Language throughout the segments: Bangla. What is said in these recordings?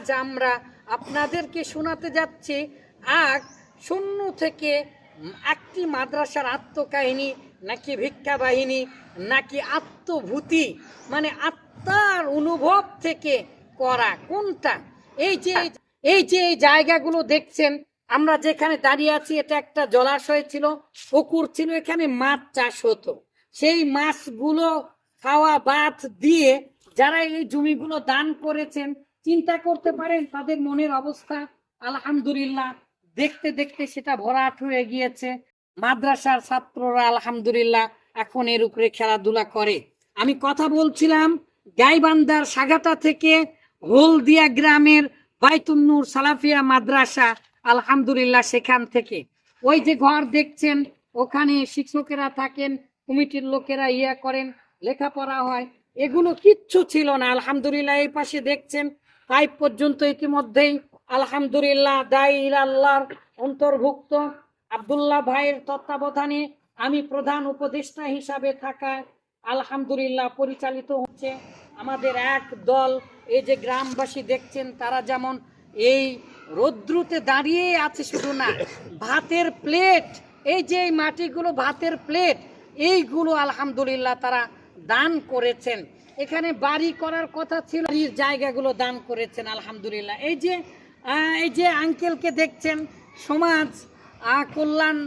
আজ আমরা আপনাদেরকে শোনাতে যাচ্ছি এক শূন্য থেকে একটি মাদ্রাসার আত্মকাহিনী, নাকি ভিক্ষা বাহিনী, নাকি আত্মভূতি মানে আত্মার অনুভব থেকে করা, কোনটা? এই যে এই যে এই জায়গাগুলো দেখছেন, আমরা যেখানে দাঁড়িয়ে আছি, এটা একটা জলাশয় ছিল, পুকুর ছিল, এখানে মাছ চাষ হতো। সেই মাছগুলো খাওয়া বাদ দিয়ে যারা এই জমিগুলো দান করেছেন চিন্তা করতে পারেন, তাদের মনের অবস্থা, আলহামদুলিল্লাহ। দেখতে দেখতে সেটা ভরাট হয়ে গিয়েছে। মাদ্রাসার ছাত্ররা আলহামদুলিল্লাহ এখন এর উপরে খেলাধুলা করে। আমি কথা বলছিলাম গাইবান্দার সাগাটা থেকে হলদিয়া গ্রামের বাইতুন্নুর সালাফিয়া মাদ্রাসা, আলহামদুলিল্লাহ সেখান থেকে। ওই যে ঘর দেখছেন, ওখানে শিক্ষকেরা থাকেন, কমিটির লোকেরা ইয়া করেন, লেখাপড়া হয়। এগুলো কিচ্ছু ছিল না, আলহামদুলিল্লাহ এই পাশে দেখছেন ফাইভ পর্যন্ত ইতিমধ্যেই আলহামদুলিল্লাহ দাই আল্লাহর অন্তর্ভুক্ত আব্দুল্লাহ ভাইয়ের তত্ত্বাবধানে আমি প্রধান উপদেষ্টা হিসাবে থাকায় আলহামদুলিল্লাহ পরিচালিত হচ্ছে আমাদের এক দল। এই যে গ্রামবাসী দেখছেন, তারা যেমন এই রৌদ্রুতে দাঁড়িয়ে আছে শুধু না, ভাতের প্লেট এই যে মাটিগুলো ভাতের প্লেট এইগুলো আলহামদুলিল্লাহ তারা দান করেছেন। এখানে বাড়ি করার কথা ছিল, বাড়ির জায়গাগুলো দান করেছেন, আলহামদুলিল্লাহ। এই যে এই যে আঙ্কেলকে দেখছেন, সমাজ কল্যাণ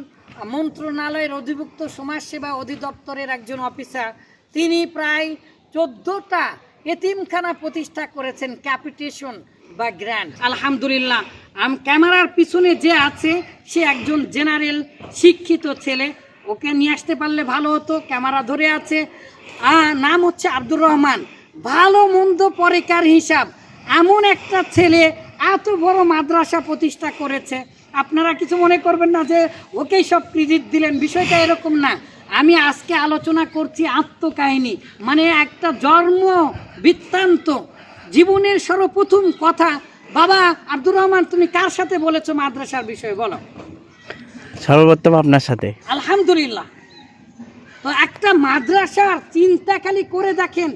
মন্ত্রণালয়ের অধিভুক্ত সমাজসেবা অধিদপ্তরের একজন অফিসার, তিনি প্রায় চোদ্দোটা এতিমখানা প্রতিষ্ঠা করেছেন, ক্যাপিটেশন বা গ্র্যান্ড। আলহামদুলিল্লাহ, আম, ক্যামেরার পিছনে যে আছে, সে একজন জেনারেল শিক্ষিত ছেলে। ওকে নিয়ে আসতে পারলে ভালো হতো, ক্যামেরা ধরে আছে। নাম হচ্ছে আব্দুর রহমান। ভালো মন্দ পরেকার হিসাব। এমন একটা ছেলে এত বড় মাদ্রাসা প্রতিষ্ঠা করেছে। আপনারা কিছু মনে করবেন না যে ওকেই সব ক্রেডিট দিলেন। বিষয়টা এরকম না। আমি আজকে আলোচনা করছি আত্মকাহিনী। মানে একটা জন্ম বৃত্তান্ত। জীবনের সর্বপ্রথম কথা, বাবা আব্দুর রহমান, তুমি কার সাথে বলেছ মাদ্রাসার বিষয়ে? বলো। সর্বপ্রথম আপনার সাথে। আলহামদুলিল্লাহ। তো একটা মাদ্রাসার চিন্তা খালি করে দেখেন,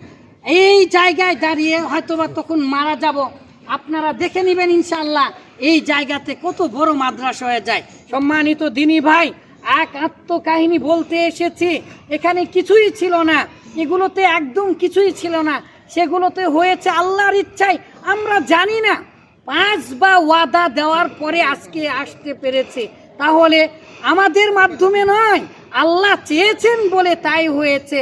এই জায়গায় দাঁড়িয়ে হয়তোবা তখন মারা যাব। আপনারা দেখে নেবেন ইনশাল্লাহ এই জায়গাতে কত বড় মাদ্রাসা হয়ে যায়। সম্মানিত দিনী ভাই, এক আত্মকাহিনী বলতে এসেছি, এখানে কিছুই ছিল না। এগুলোতে একদম কিছুই ছিল না। সেগুলোতে হয়েছে আল্লাহর ইচ্ছায়। আমরা জানি না, পাঁচ বা ওয়াদা দেওয়ার পরে আজকে আসতে পেরেছে। তাহলে আমাদের মাধ্যমে নয়, আল্লাহ চেয়েছেন বলে তাই হয়েছে।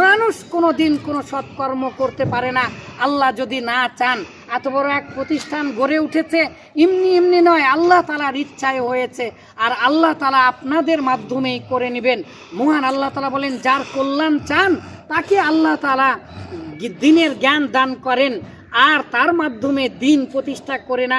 মানুষ কোনো দিন কোনো সৎকর্ম করতে পারে না। আল্লাহ যদি না চান, এত বড় এক প্রতিষ্ঠান গড়ে উঠেছে, এমনি এমনি নয়, আল্লাহ তালার ইচ্ছায় হয়েছে। আর আল্লাহ তালা আপনাদের মাধ্যমেই করে নেবেন। মহান আল্লাহ তালা বলেন, যার কল্যাণ চান, তাকে আল্লাহ তালা দিনের জ্ঞান দান করেন। আর তার মাধ্যমে দিন প্রতিষ্ঠা করে না।